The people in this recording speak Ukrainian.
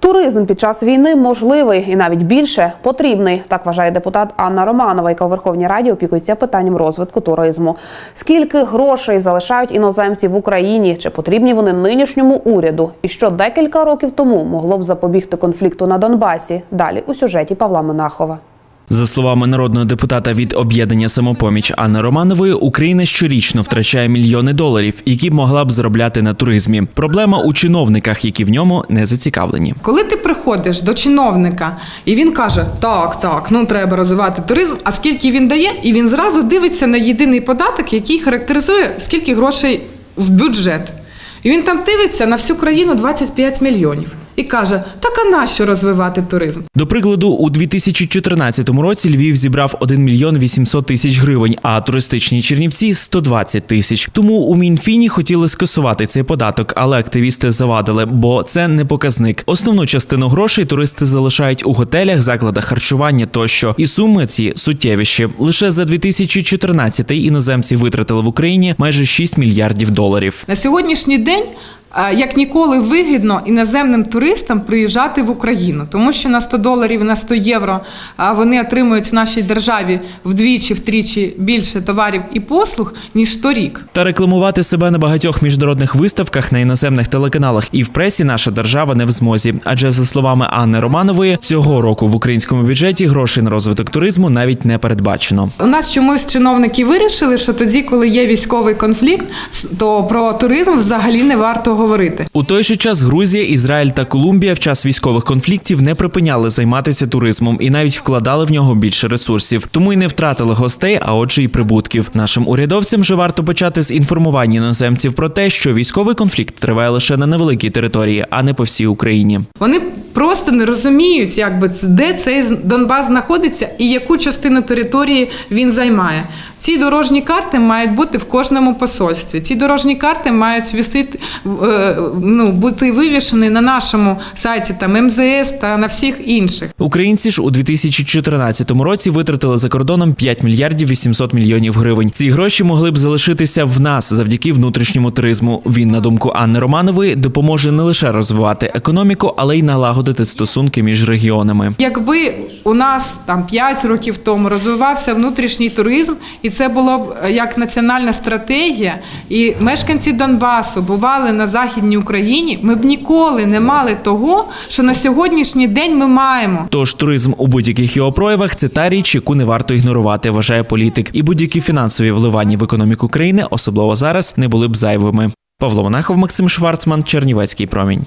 Туризм під час війни можливий і навіть більше потрібний. Так вважає депутат Анна Романова, яка у Верховній Раді опікується питанням розвитку туризму. Скільки грошей залишають іноземці в Україні? Чи потрібні вони нинішньому уряду? І що декілька років тому могло б запобігти конфлікту на Донбасі? Далі у сюжеті Павла Монахова. За словами народного депутата від об'єднання самопоміч Анни Романової, Україна щорічно втрачає мільйони доларів, які могла б заробляти на туризмі. Проблема у чиновниках, які в ньому не зацікавлені. Коли ти приходиш до чиновника і він каже: так, так, ну треба розвивати туризм, а скільки він дає, і він зразу дивиться на єдиний податок, який характеризує скільки грошей в бюджет. І він там дивиться на всю країну 25 мільйонів і каже: так а нащо розвивати туризм? До прикладу, у 2014 році Львів зібрав 1 мільйон 800 тисяч гривень, а туристичні Чернівці 120 тисяч. Тому у Мінфіні хотіли скасувати цей податок, але активісти завадили, бо це не показник. Основну частину грошей туристи залишають у готелях, закладах харчування тощо. І суми ці суттєвіші. Лише за 2014 іноземці витратили в Україні майже 6 мільярдів доларів. На сьогоднішній день. Е, Як ніколи вигідно іноземним туристам приїжджати в Україну, тому що на 100 доларів, на 100 євро вони отримують в нашій державі вдвічі, втричі більше товарів і послуг ніж торік. Та рекламувати себе на багатьох міжнародних виставках на іноземних телеканалах і в пресі наша держава не в змозі. Адже за словами Анни Романової, цього року в українському бюджеті грошей на розвиток туризму навіть не передбачено. У нас чомусь чиновники вирішили, що тоді, коли є військовий конфлікт, то про туризм взагалі не варто говорити. У той же час Грузія, Ізраїль та Колумбія в час військових конфліктів не припиняли займатися туризмом і навіть вкладали в нього більше ресурсів. Тому й не втратили гостей, а отже, і прибутків. Нашим урядовцям же варто почати з інформування іноземців про те, що військовий конфлікт триває лише на невеликій території, а не по всій Україні. Вони просто не розуміють, якби де цей Донбас знаходиться і яку частину території він займає. Ці дорожні карти мають бути в кожному посольстві. Ці дорожні карти мають висити, е, ну, бути вивішені на нашому сайті там МЗС та на всіх інших. Українці ж у 2014 році витратили за кордоном 5 мільярдів 800 мільйонів гривень. Ці гроші могли б залишитися в нас завдяки внутрішньому туризму. Він, на думку Анни Романової, допоможе не лише розвивати економіку, але й налагодити стосунки між регіонами. Якби у нас там 5 років тому розвивався внутрішній туризм, і це було б е, як національна стратегія, і мешканці Донбасу бували на Західній Україні, ми б ніколи не мали того, що на сьогоднішній день ми маємо. Тож туризм у будь-яких його проявах це та річ, яку не варто ігнорувати, вважає політик. І будь-які фінансові вливання в економіку країни, особливо зараз, не були б зайвими. Павло Монахов, Максим Шварцман, Чернівецький промінь.